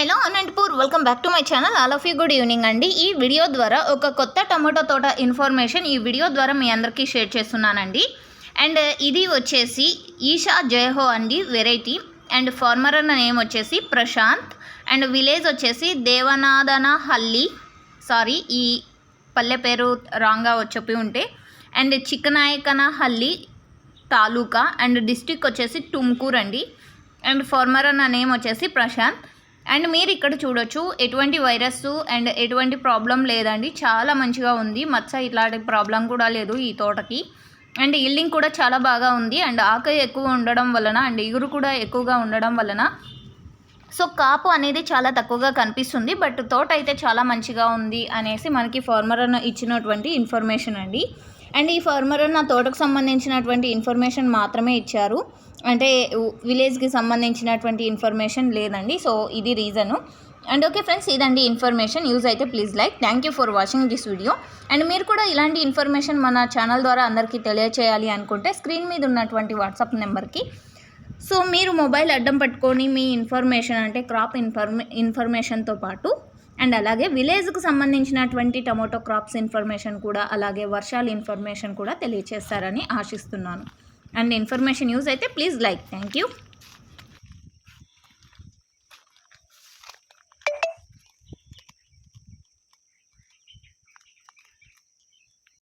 Hello Anantapur welcome back to my channel all of you good evening అండి. ఈ video ద్వారా ఒక కొత్త టమాటో తోట ఇన్ఫర్మేషన్ ఈ వీడియో ద్వారా మీ అందరికీ షేర్ చేస్తున్నానండి. అండ్ uh, ఇది వచ్చేసి ఈషా జయహో అండి వెరైటీ అండ్ ఫార్మర్ అన్న నేమ్ వచ్చేసి ప్రశాంత్. అండ్ విలేజ్ వచ్చేసి దేవనాదన హల్లి సారీ ఈ పల్లె పేరు రాంగ్గా చెప్పి ఉంటే. And Chikkanayakanahalli taluka. And district వచ్చేసి టుమ్కూర్ అండి అండ్ ఫార్మర్ అన్న నేమ్ వచ్చేసి ప్రశాంత్. అండ్ మీరు ఇక్కడ చూడొచ్చు ఎటువంటి వైరస్ అండ్ ఎటువంటి ప్రాబ్లం లేదండి. చాలా మంచిగా ఉంది. మచ్చ ఇట్లాంటి ప్రాబ్లం కూడా లేదు ఈ తోటకి. అండ్ ఇల్లింగ్ కూడా చాలా బాగా ఉంది. అండ్ ఆకలి ఎక్కువ ఉండడం వలన అండ్ ఇగురు కూడా ఎక్కువగా ఉండడం వలన సో కాపు అనేది చాలా తక్కువగా కనిపిస్తుంది. బట్ తోట అయితే చాలా మంచిగా ఉంది అనేసి మనకి ఫార్మర్ ఇచ్చినటువంటి ఇన్ఫర్మేషన్ అండి. అండ్ ఈ ఫార్మర్ నా తోటకు సంబంధించినటువంటి ఇన్ఫర్మేషన్ మాత్రమే ఇచ్చారు. అంటే విలేజ్కి సంబంధించినటువంటి ఇన్ఫర్మేషన్ లేదండి. సో ఇది రీజను. అండ్ ఓకే ఫ్రెండ్స్ ఇదండి ఇన్ఫర్మేషన్. యూజ్ అయితే please like. Thank you for watching this video. And మీరు కూడా ఇలాంటి ఇన్ఫర్మేషన్ మన ఛానల్ ద్వారా అందరికీ తెలియచేయాలి అనుకుంటే స్క్రీన్ మీద ఉన్నటువంటి వాట్సాప్ నెంబర్కి. సో మీరు మొబైల్ అడ్డం పట్టుకొని మీ ఇన్ఫర్మేషన్ అంటే క్రాప్ ఇన్ఫర్మే ఇన్ఫర్మేషన్తో పాటు అండ్ అలాగే విలేజ్కు సంబంధించినటువంటి టమోటో క్రాప్స్ ఇన్ఫర్మేషన్ కూడా అలాగే వర్షాల ఇన్ఫర్మేషన్ కూడా తెలియచేస్తారని ఆశిస్తున్నాను. అండ్ ఇన్ఫర్మేషన్ యూజ్ అయితే ప్లీజ్ లైక్. Thank you.